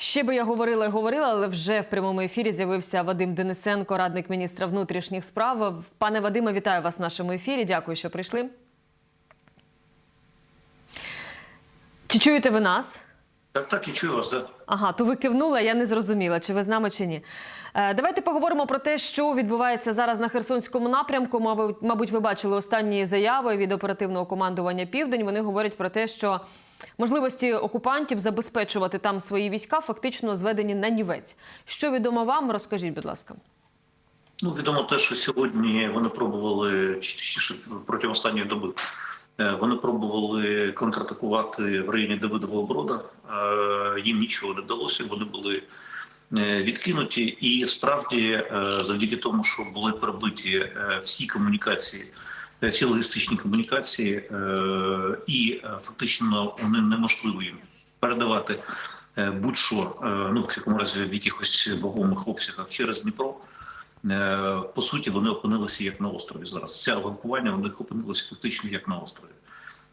Ще би я говорила і говорила, але вже в прямому ефірі з'явився Вадим Денисенко, радник міністра внутрішніх справ. Пане Вадиме, вітаю вас в нашому ефірі. Дякую, що прийшли. Чи чуєте ви нас? Так, так, і чую вас, да. Ага, то ви кивнули, а я не зрозуміла, чи ви з нами чи ні. Е, давайте поговоримо про те, що відбувається зараз на Херсонському напрямку. Мабуть, ви бачили останні заяви від оперативного командування Південь. Вони говорять про те, що можливості окупантів забезпечувати там свої війська фактично зведені на нівець. Що відомо вам? Розкажіть, будь ласка. Ну, відомо те, що сьогодні вони пробували, точніше, протягом останньої доби, е, вони пробували контратакувати в районі Давидового Брода. Е, Їм нічого не вдалося, вони були відкинуті. І справді, е, завдяки тому, що були перебиті е, всі комунікації, е, всі логістичні комунікації, е, і е, фактично вони неможливо їм передавати е, будь-що, е, ну в всякому разі в якихось вагомих обсягах через Дніпро. Е, По суті, вони опинилися як на острові зараз. Це групування у них опинилося фактично як на острові.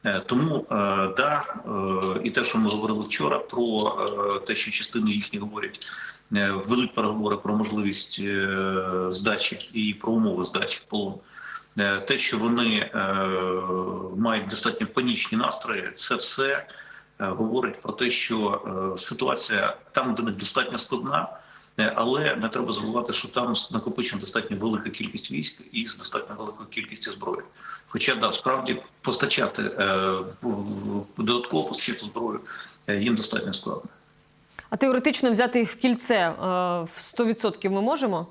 Е, Тому е, да, е, і те, що ми говорили вчора, про те, що частини їхні говорять, ведуть переговори про можливість здачі і про умови здачі в полон. Те, що вони мають достатньо панічні настрої, це все говорить про те, що ситуація там, де них достатньо складна. Е, Але не треба забувати, що там накопичена достатньо велика кількість військ і з достатньо великою кількістю зброї. Хоча да, справді постачати е, додатково постачати зброю е, їм достатньо складно. А теоретично взяти їх в кільце в 100% ми можемо?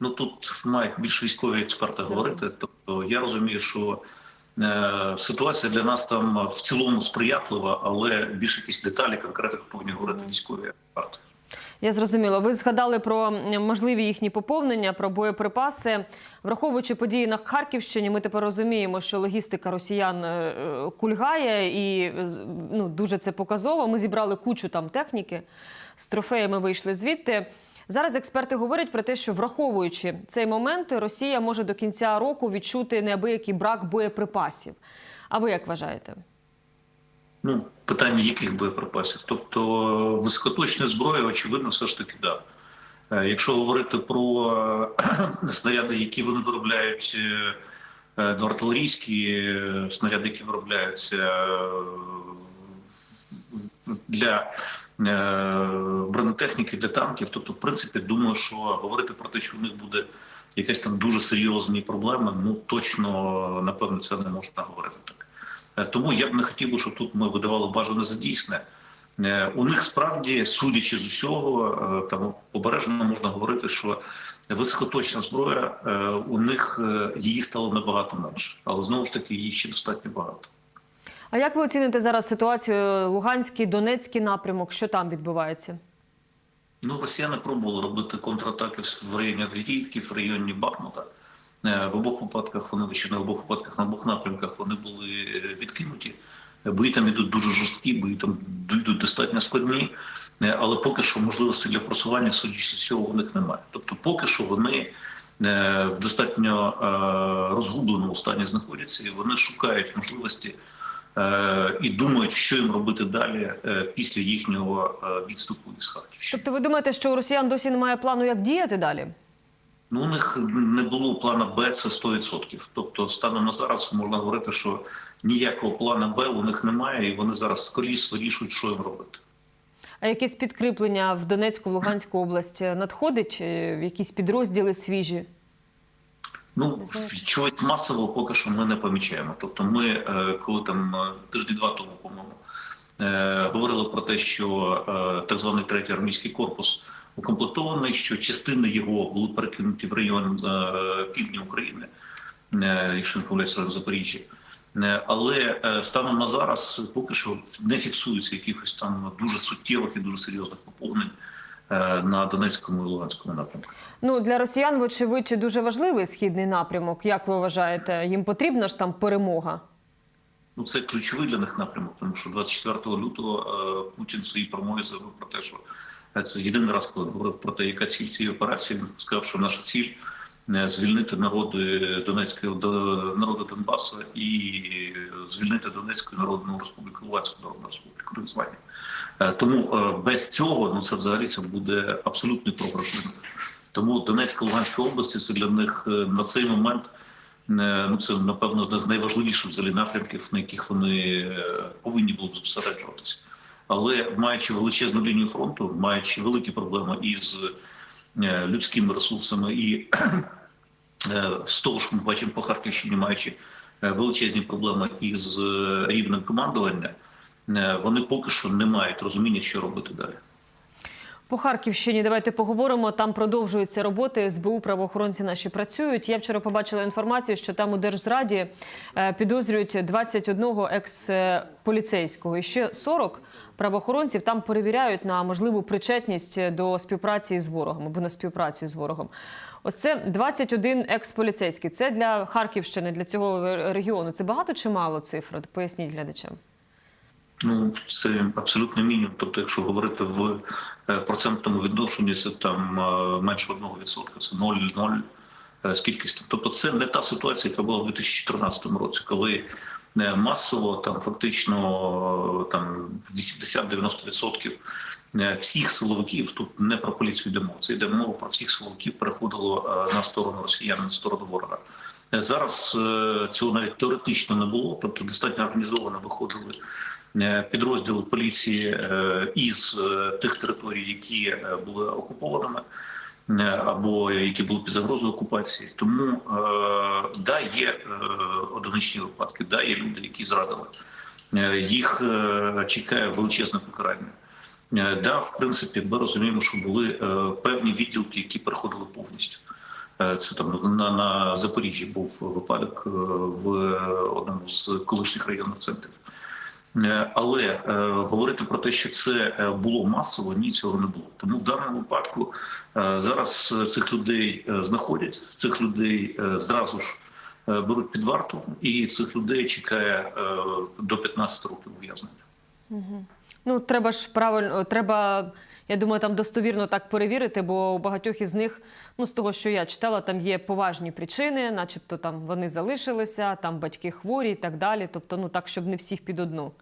Ну тут мають більш військові експерти говорити. Тобто я розумію, що е, ситуація для нас там в цілому сприятлива, але більш якісь деталі конкретно повинні говорити військові експерти. Я зрозуміла. Ви згадали про можливі їхні поповнення, про боєприпаси. Враховуючи події на Харківщині, ми тепер розуміємо, що логістика росіян е, е, кульгає і ну, дуже це показово. Ми зібрали кучу там техніки з трофеями вийшли звідти. Зараз експерти говорять про те, що враховуючи цей момент, Росія може до кінця року відчути неабиякий брак боєприпасів. А ви як вважаєте? Ну, питання яких боєприпасів? Тобто високоточної зброї, очевидно, все ж таки да. Е, Якщо говорити про е, снаряди, які вони виробляють, е, е, ну, артилерійські е, снаряди, які виробляються е, для е, бронетехніки, для танків, тобто, в принципі, думаю, що говорити про те, що у них буде якась там дуже серйозні проблеми, ну точно напевно це не можна говорити так. Е, Тому я б не хотів щоб тут ми видавали бажане за дійсне. Е, У них справді, судячи з усього, е, там обережно можна говорити, що високоточна зброя у них її стало набагато менше, але знову ж таки її ще достатньо багато. А як ви оціните зараз ситуацію Луганський, Донецький напрямок? Що там відбувається? Ну, росіяни пробували робити контратаки в районі Авдіївки, в районі Бахмута. Е, В обох випадках вони не в обох випадках на обох напрямках вони були е, відкинуті. Бої там ідуть дуже жорсткі, бої там йдуть достатньо складні, Е, але поки що можливості для просування, судячи з цього, у них немає. Тобто, поки що вони в достатньо розгубленому стані знаходяться, і вони шукають можливості і думають, що їм робити далі після їхнього відступу із Харківщини. Тобто ви думаєте, що у росіян досі немає плану, як діяти далі? Ну, у них не було плана Б, це 100%. Тобто, станом на зараз можна говорити, що ніякого плана Б у них немає, і вони зараз скоріше вирішують, що їм робити. А якесь підкріплення в Донецьку, в Луганську область надходить? Е, Якісь підрозділи свіжі? Ну чогось масового поки що ми не помічаємо. Тобто, ми е, коли там е, тижні два тому, по-моєму, е, говорили про те, що е, так званий третій армійський корпус укомплектований, що частини його були перекинуті в район е, півдня України, е, якщо не помиляюся, в Запоріжжі. Е, Але станом на зараз поки що не фіксується якихось там дуже суттєвих і дуже серйозних поповнень на Донецькому і Луганському напрямку. Ну для росіян, вочевидь, дуже важливий східний напрямок. Як ви вважаєте, їм потрібна ж там перемога? Ну, це ключовий для них напрямок, тому що 24 лютого Путін в своїй промові заявив про те, що це єдиний раз, коли говорив про те, яка ціль цієї операції. Він сказав, що наша ціль е, звільнити народи Донецької до народу Донбасу і звільнити Донецьку Народну Республіку Луганську Народну Республіку так. Е, Тому е, без цього ну це взагалі це буде абсолютний програш. Тому Донецька Луганська області це для них на цей момент ну це напевно одне з найважливіших взагалі напрямків, на яких вони повинні були б зосереджуватися. Але маючи величезну лінію фронту, маючи великі проблеми із е, людськими ресурсами і е, з того, що ми бачимо по Харківщині, маючи е, величезні проблеми із рівнем командування, вони поки що не мають розуміння, що робити далі. По Харківщині давайте поговоримо. Там продовжуються роботи. СБУ правоохоронці наші працюють. Я вчора побачила інформацію, що там у Держзраді е, підозрюють 21 екс-поліцейського і ще 40 правоохоронців там перевіряють на можливу причетність до співпраці з ворогом або на співпрацю з ворогом. Ось це 21 екс-поліцейський. Це для Харківщини, для цього регіону. Це багато чи мало цифр? Поясніть глядачам. Ну, це абсолютно мінімум. Тобто, якщо говорити в е, процентному відношенні, це там е, менше 1%, це 0,0 е, з кількістю. Тобто, це не та ситуація, яка була в 2014 році, коли масово там фактично там 80-90% е, всіх силовиків тут не про поліцію йде мова. Це йде мова про всіх силовиків переходило на сторону росіян, на сторону ворога. Зараз цього навіть теоретично не було, тобто достатньо організовано виходили е, підрозділи поліції е, із е, тих територій, які були окупованими або які були під загрозою окупації. Тому да, є одиничні випадки, да, є люди, які зрадили. Їх чекає величезне покарання. Да, в принципі, ми розуміємо, що були певні відділки, які переходили повністю. Це там на, на Запоріжжі був випадок в одному з колишніх районних центрів. Е, Але е, говорити про те, що це е, було масово, ні, цього не було. Тому в даному випадку зараз цих людей знаходять, цих людей зразу ж беруть під варту, і цих людей чекає до 15 років ув'язнення. Ну, треба ж правильно, треба, я думаю, там достовірно так перевірити, бо у багатьох із них, ну з того, що я читала, там є поважні причини, начебто там вони залишилися, там батьки хворі і так далі. Тобто, ну так, щоб не всіх під одну.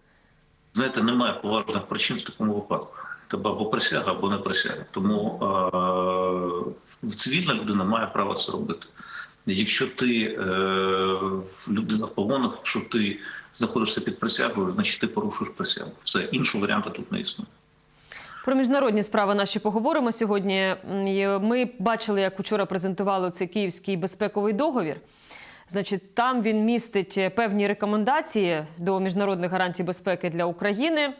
Знаєте, немає поважних причин в такому випадку. Тебе або присяга, або не присяга. Тому е- цивільна людина має право це робити. Якщо ти е- людина в погонах, якщо ти знаходишся під присягою, значить ти порушуєш присягу. Все іншого варіанту тут не існує. Про міжнародні справи наші поговоримо сьогодні. Ми бачили, як вчора презентували цей київський безпековий договір. Значить, там він містить певні рекомендації до міжнародних гарантій безпеки для України.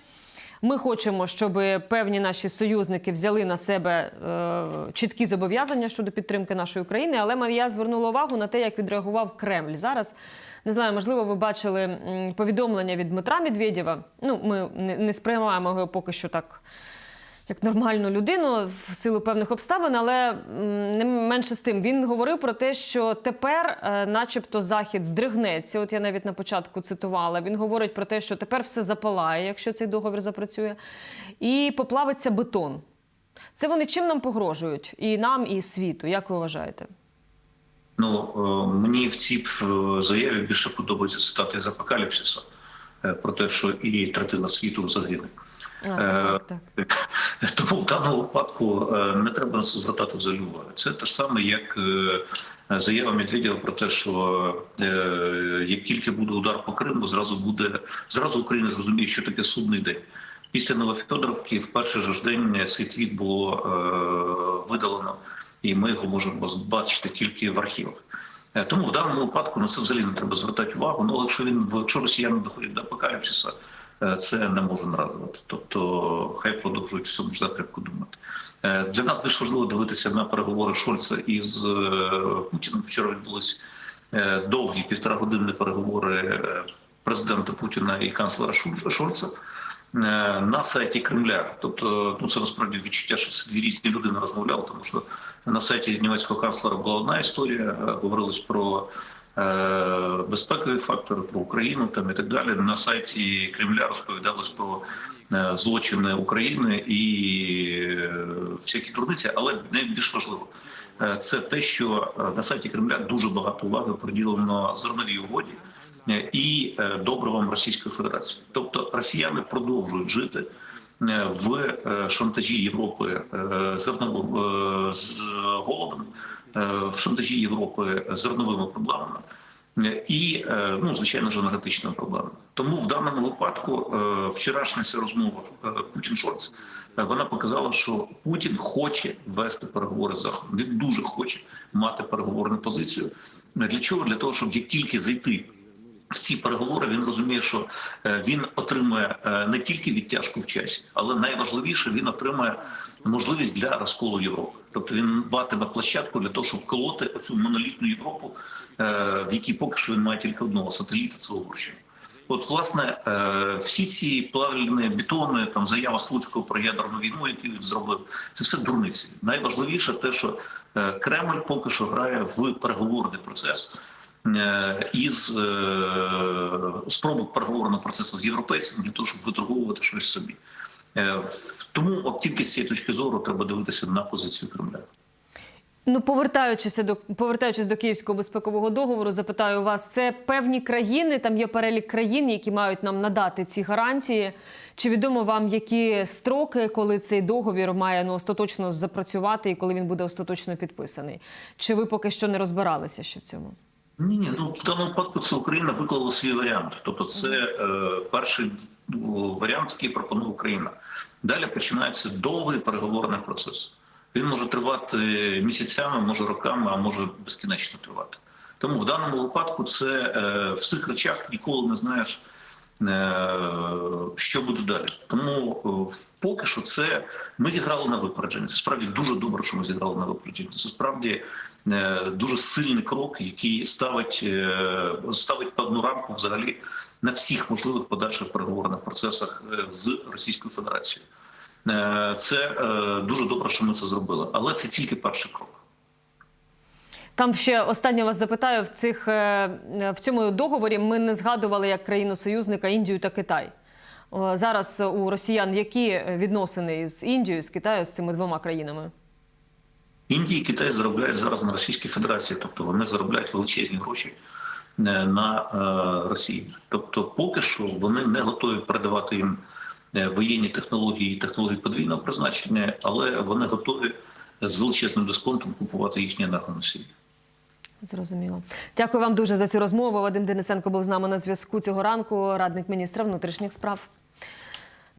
Ми хочемо, щоб певні наші союзники взяли на себе е, чіткі зобов'язання щодо підтримки нашої України. Але я звернула увагу на те, як відреагував Кремль. Зараз не знаю, можливо, ви бачили повідомлення від Дмитра Медведєва. Ну, ми не сприймаємо його поки що так як нормальну людину в силу певних обставин, але не менше з тим він говорив про те, що тепер, е, начебто, захід здригнеться. От я навіть на початку цитувала. Він говорить про те, що тепер все запалає, якщо цей договір запрацює, і поплавиться бетон. Це вони чим нам погрожують? І нам, і світу. Як ви вважаєте? Ну е, мені в цій е, заяві більше подобаються цитати з апокаліпсиса про те, що і третина світу загине. А, так, так. Даному випадку е, не треба на це звертати взагалі увагу. Це те ж саме, як е, заява Медведєва про те, що е, як тільки буде удар по Криму, зразу буде зразу Україна зрозуміє, що таке судний день. Після Новофедоровки в перший же день цей твіт було видалено, і ми його можемо бачити тільки в архівах. Тому в даному випадку на це взагалі не треба звертати увагу. Ну, але якщо він якщо росіяни доходять до апокаліпсиса, це не може нарадувати. Тобто, хай продовжують в цьому ж напрямку думати. Е, Для нас більш важливо дивитися на переговори Шольца із е, Путіним. Вчора відбулись е, довгі півторагодинні переговори е, президента Путіна і канцлера Шольца. е, На сайті Кремля, тобто ну це насправді відчуття, що це дві різні людини розмовляли, тому що на сайті німецького канцлера була одна історія, е, говорилось про е, безпекові фактори, про Україну там і так далі. На сайті Кремля розповідалось про е, злочини України і е, всякі дурниці, але найбільш важливо е, це те, що е, на сайті Кремля дуже багато уваги приділено зерновій угоді е, і е, добривам Російської Федерації. Тобто росіяни продовжують жити е, в е, шантажі Європи е, зерновим е, з голодом, е, в шантажі Європи зерновими проблемами. Е, І е, ну звичайно ж енергетичними проблемами. Тому в даному випадку е, вчорашня ця розмова е, Путін Шольц е, вона показала, що Путін хоче вести переговори з Заходом. Він дуже хоче мати переговорну позицію. Для чого? Для того, щоб як тільки зайти в ці переговори він розуміє, що е, він отримує е, не тільки відтяжку в часі, але найважливіше він отримує можливість для розколу Європи. Тобто він матиме площадку для того, щоб колоти оцю монолітну Європу, е, в якій поки що він має тільки одного сателіта це Угорщина. От, власне, всі ці плавільні бетони, там заява Слуцького про ядерну війну, яку він зробив, це все дурниці. Найважливіше те, що Кремль поки що грає в переговорний процес із е, спроби переговорного процесу з європейцями для того, щоб виторговувати щось собі. Е, Тому от тільки з цієї точки зору треба дивитися на позицію Кремля. Ну, повертаючись до повертаючись до Київського безпекового договору, запитаю вас: це певні країни, там є перелік країн, які мають нам надати ці гарантії. Чи відомо вам, які строки, коли цей договір має ну остаточно запрацювати і коли він буде остаточно підписаний? Чи ви поки що не розбиралися ще в цьому? Ні, ні, ну в даному випадку це Україна виклала свій варіант. Тобто, це е, перший ну, варіант, який пропонує Україна. Далі починається довгий переговорний процес. Він може тривати місяцями, може роками, а може безкінечно тривати. Тому в даному випадку це е, в цих речах ніколи не знаєш. е, Що буде далі? Тому е, поки що це ми зіграли на випередження. Це справді дуже добре, що ми зіграли на випередження. Це справді дуже сильний крок, який ставить, е, ставить певну рамку взагалі на всіх можливих подальших переговорних процесах е, з Російською Федерацією. Е, Це е, дуже добре, що ми це зробили, але це тільки перший крок. Там ще останнє вас запитаю в цих е, в цьому договорі. Ми не згадували як країну союзника Індію та Китай. Зараз у росіян які відносини з Індією, з Китаю, з цими двома країнами? Індія і Китай заробляють зараз на Російській Федерації, тобто вони заробляють величезні гроші е, на е, Росії. Тобто, поки що вони не готові передавати їм е, воєнні технології і технології подвійного призначення, але вони готові з величезним дисконтом купувати їхні енергоносії. Зрозуміло. Дякую вам дуже за цю розмову. Вадим Денисенко був з нами на зв'язку цього ранку. Радник міністра внутрішніх справ.